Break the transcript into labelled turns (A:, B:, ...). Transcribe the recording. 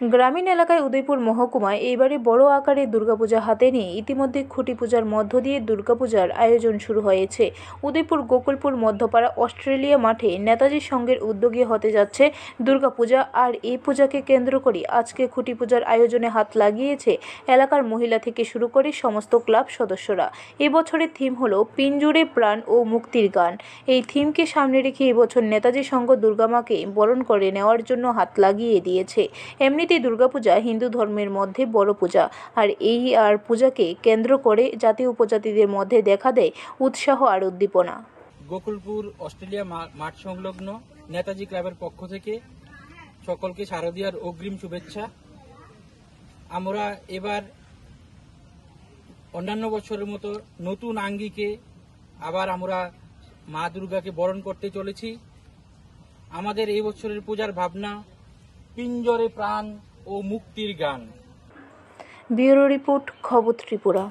A: গ্রামীণ এলাকায় উদয়পুর মহকুমায় এইবারে বড় আকারে দুর্গাপূজা হাতে নিয়ে ইতিমধ্যে খুঁটি পূজার মধ্য দিয়ে দুর্গাপূজার আয়োজন শুরু হয়েছে। উদয়পুর গোকুলপুর মধ্যপাড়া অস্ট্রেলিয়া মাঠে নেতাজি সংঘের উদ্যোগে হতে যাচ্ছে দুর্গাপূজা আর এই পূজাকে কেন্দ্র করে আজকে খুঁটি পূজার আয়োজনে হাত লাগিয়েছে এলাকার মহিলা থেকে শুরু করে সমস্ত ক্লাব সদস্যরা। এবছরের থিম হলো পিঞ্জুরে প্রাণ ও মুক্তির গান। এই থিমকে সামনে রেখে এবছর নেতাজি সংঘ দুর্গামাকে বরণ করে নেওয়ার জন্য হাত লাগিয়ে দিয়েছে। এমনিতেই দুর্গাপূজা, হিন্দু ধর্মের মধ্যে বড় পূজা। আর এই আর পূজাকে কেন্দ্র করে জাতি উপজাতিদের মধ্যে দেখা দেয় উৎসাহ আর উদ্দীপনা।
B: গোকুলপুর, অস্ট্রেলিয়া মাঠ সংলগ্ন নেতাজি ক্লাবের পক্ষ থেকে সকলকে শারদীয়ার অগ্রিম শুভেচ্ছা। আমরা এবার অন্যান্য বছরের মতো নতুন আঙ্গিকে আবার আমরা মা দুর্গাকে বরণ করতে চলেছি। আমাদের এই বছরের পূজার ভাবনা পিঞ্জরে প্রাণ ও মুক্তির গান।
A: ব্যুরো রিপোর্ট খবর ত্রিপুরা।